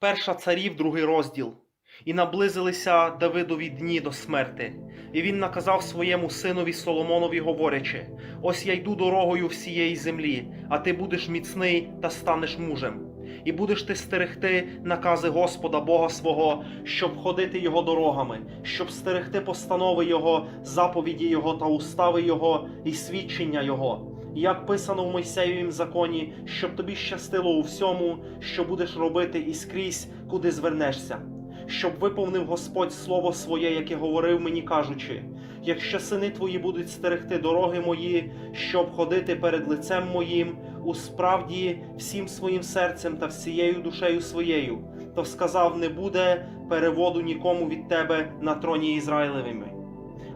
Перша царів, другий розділ. І наблизилися Давидові дні до смерти. І він наказав своєму синові Соломонові, говорячи: Ось я йду дорогою всієї землі, а ти будеш міцний та станеш мужем. І будеш ти стерегти накази Господа Бога свого, щоб ходити його дорогами, щоб стерегти постанови Його, заповіді Його та устави Його і свідчення Його. Як писано в Мойсеєвім законі, щоб тобі щастило у всьому, що будеш робити і скрізь, куди звернешся, щоб виповнив Господь слово своє, яке говорив мені, кажучи: якщо сини твої будуть стерегти дороги мої, щоб ходити перед лицем моїм, у справді всім своїм серцем та всією душею своєю, то сказав: не буде переводу нікому від тебе на троні Ізраїлевими.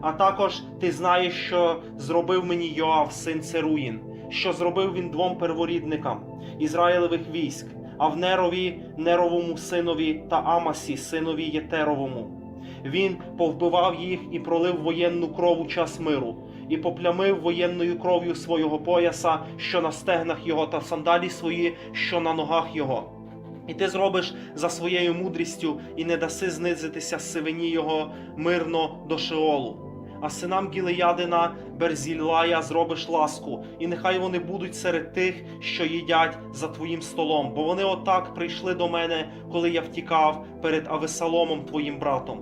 А також ти знаєш, що зробив мені Йоав, син Церуїн, що зробив він двом перворідникам Ізраїлевих військ, Авнерові, Неровому синові та Амасі, синові Єтеровому. Він повбивав їх і пролив воєнну кров у час миру, і поплямив воєнною кров'ю свого пояса, що на стегнах його, та сандалі свої, що на ногах його. І ти зробиш за своєю мудрістю і не даси знизитися сивині його мирно до Шеолу. А синам Гілеядина Берзіллая зробиш ласку, і нехай вони будуть серед тих, що їдять за твоїм столом, бо вони отак прийшли до мене, коли я втікав перед Авесаломом твоїм братом.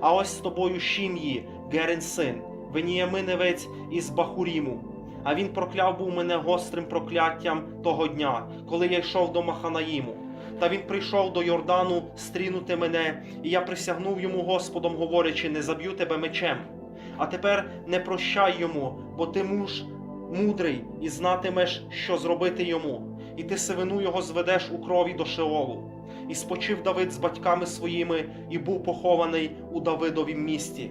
А ось з тобою Шім'ї, Герен син, Веніяминевець із Бахуріму. А він прокляв був мене гострим прокляттям того дня, коли я йшов до Маханаїму. Та він прийшов до Йордану стрінути мене, і я присягнув йому Господом, говорячи: не заб'ю тебе мечем. А тепер не прощай йому, бо ти муж мудрий, і знатимеш, що зробити йому, і ти сивину його зведеш у крові до Шеолу. І спочив Давид з батьками своїми, і був похований у Давидовім місті.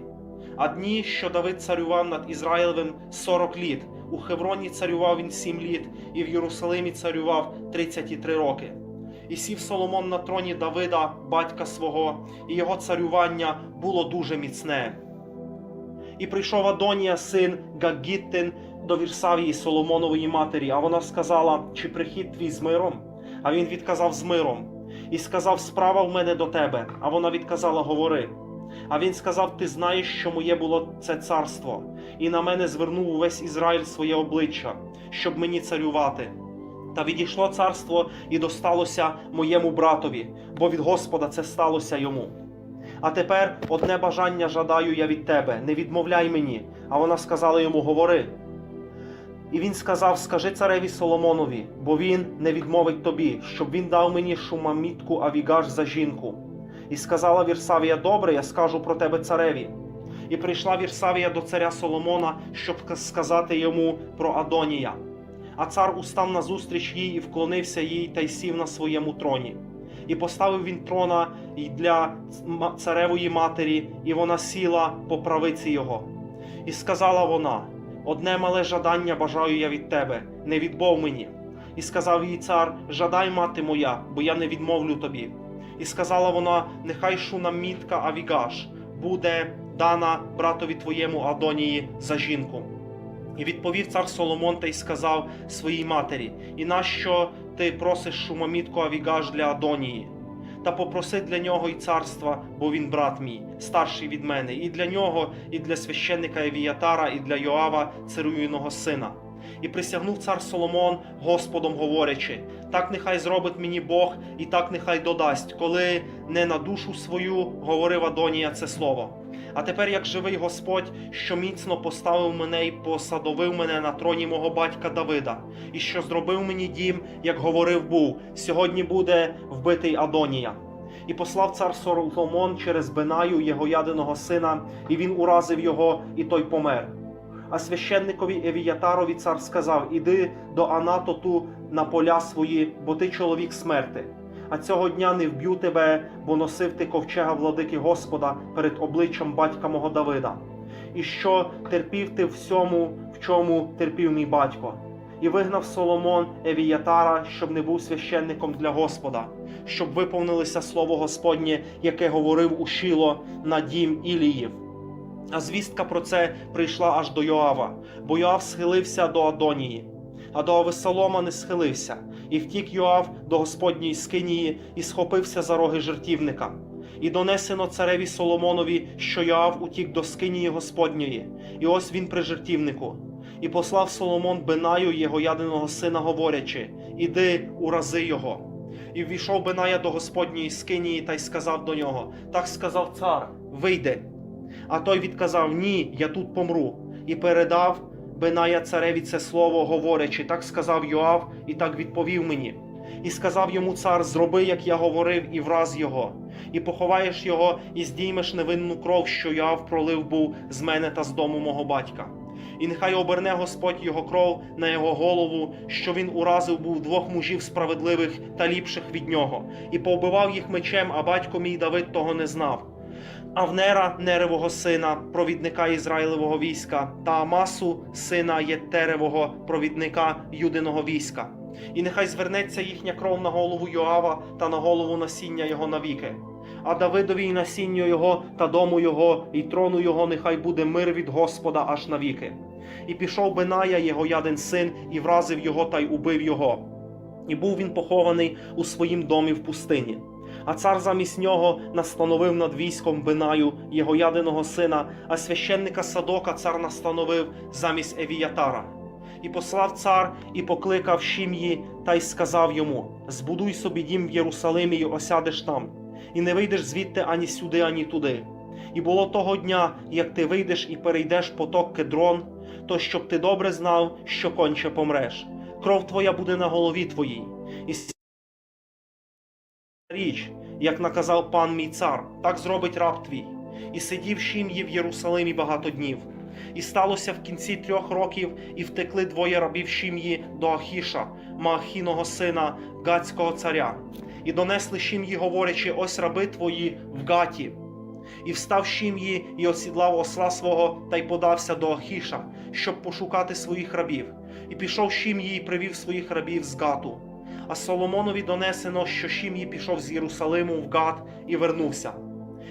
А дні, що Давид царював над Ізраїлевим 40 літ, у Хевроні царював він 7 літ, і в Єрусалимі царював 33 роки. І сів Соломон на троні Давида, батька свого, і його царювання було дуже міцне. І прийшов Адонія, син Гагіттин, до Вірсавії Соломонової матері, а вона сказала: Чи прихід твій з миром? А він відказав з миром. І сказав: Справа в мене до тебе. А вона відказала: Говори. А він сказав: Ти знаєш, що моє було це царство, і на мене звернув увесь Ізраїль своє обличчя, щоб мені царювати. Та відійшло царство і досталося моєму братові, бо від Господа це сталося йому. А тепер одне бажання жадаю я від тебе, не відмовляй мені. А вона сказала йому: Говори. І він сказав: Скажи цареві Соломонові, бо він не відмовить тобі, щоб він дав мені шумамітку Авігаш за жінку. І сказала Вірсавія: Добре, я скажу про тебе цареві. І прийшла Вірсавія до царя Соломона, щоб сказати йому про Адонія. А цар устав назустріч їй і вклонився їй та й сів на своєму троні. І поставив він трона й для царевої матері, і вона сіла по правиці його. І сказала вона: Одне мале жадання бажаю я від тебе, не відмов мені. І сказав їй цар: Жадай, мати моя, бо я не відмовлю тобі. І сказала вона: Нехай шуна мітка Авігаш буде дана братові твоєму Адонії за жінку. І відповів цар Соломон та й сказав своїй матері: І нащо ти просиш шумомітку Авігаш для Адонії? Та попроси для нього й царства, бо він брат мій, старший від мене, і для нього, і для священника Евіятара, і для Йоава, царуїного сина. І присягнув цар Соломон Господом, говорячи: так нехай зробить мені Бог, і так нехай додасть, коли не на душу свою говорив Адонія це слово. А тепер, як живий Господь, що міцно поставив мене і посадовив мене на троні мого батька Давида, і що зробив мені дім, як говорив був, сьогодні буде вбитий Адонія. І послав цар Соломон через Бенаю, його ядиного сина, і він уразив його, і той помер. А священникові Евіятарові цар сказав: Іди до Анатоту на поля свої, бо ти чоловік смерти. А цього дня не вб'ю тебе, бо носив ти ковчега владики Господа перед обличчям батька мого Давида. І що терпів ти всьому, в чому терпів мій батько. І вигнав Соломон Евіятара, щоб не був священником для Господа, щоб виповнилося слово Господнє, яке говорив у Шіло на дім Іліїв. А звістка про це прийшла аж до Йоава, бо Йоав схилився до Адонії. А до Авесолома не схилився, і втік Йоав до Господньої скинії і схопився за роги жертівника. І донесено цареві Соломонові, що Йоав утік до скинії Господньої, і ось він при жертівнику. І послав Соломон Бенаю, його ядиного сина, говорячи: Іди, урази його. І ввійшов Беная до Господньої скинії та й сказав до нього: Так сказав цар, вийди. А той відказав: Ні, я тут помру. І передав Беная цареві це слово, говорячи, так сказав Йоав, і так відповів мені. І сказав йому цар: Зроби, як я говорив, і враз його, і поховаєш його, і здіймеш невинну кров, що Йоав пролив був з мене та з дому мого батька. І нехай оберне Господь його кров на його голову, що він уразив був двох мужів справедливих та ліпших від нього, і повбивав їх мечем, а батько мій Давид того не знав. Авнера, Неревого сина, провідника Ізраїлевого війська, та Амасу, сина Єтеревого, провідника Юдиного війська. І нехай звернеться їхня кров на голову Йоава та на голову насіння його навіки. А Давидові й насінню його та дому його, і трону його нехай буде мир від Господа аж навіки. І пішов Беная, його яден син, і вразив його та й убив його. І був він похований у своїм домі в пустині. А цар замість нього настановив над військом Бенаю, його ядиного сина, а священника Садока цар настановив замість Евіятара. І послав цар і покликав Шім'ї та й сказав йому: Збудуй собі дім в Єрусалимі і осядеш там, і не вийдеш звідти ані сюди, ані туди. І було того дня, як ти вийдеш і перейдеш поток кедрон, то щоб ти добре знав, що конче помреш. Кров твоя буде на голові твоїй. І річ, як наказав пан мій цар, так зробить раб твій. І сидів Шім'ї в Єрусалимі багато днів. І сталося в кінці трьох років, і втекли двоє рабів Шім'ї до Ахіша, Маахіного сина, гатського царя. І донесли Шім'ї, говорячи: ось раби твої в Гаті. І встав Шім'ї і осідлав осла свого та й подався до Ахіша, щоб пошукати своїх рабів. І пішов Шім'ї і привів своїх рабів з Гату. А Соломонові донесено, що Шім'ї пішов з Єрусалиму в Гат і вернувся.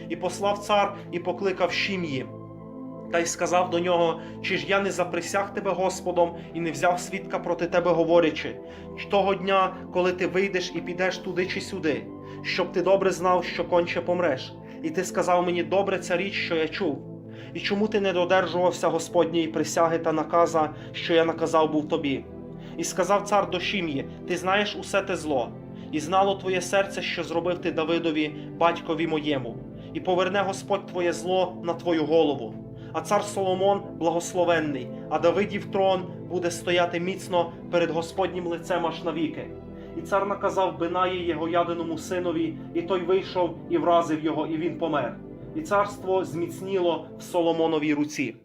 І послав цар і покликав Шім'ї, та й сказав до нього: Чи ж я не заприсяг тебе Господом і не взяв свідка проти тебе, говорячи, того дня, коли ти вийдеш і підеш туди чи сюди, щоб ти добре знав, що конче помреш. І ти сказав мені, добре ця річ, що я чув. І чому ти не додержувався Господньої присяги та наказа, що я наказав був тобі? І сказав цар до Шім'ї: Ти знаєш усе те зло, і знало твоє серце, що зробив ти Давидові, батькові моєму, і поверне Господь твоє зло на твою голову. А цар Соломон благословенний, а Давидів трон буде стояти міцно перед Господнім лицем аж навіки. І цар наказав Бинаї його ядиному синові, і той вийшов і вразив його, і він помер. І царство зміцніло в Соломоновій руці.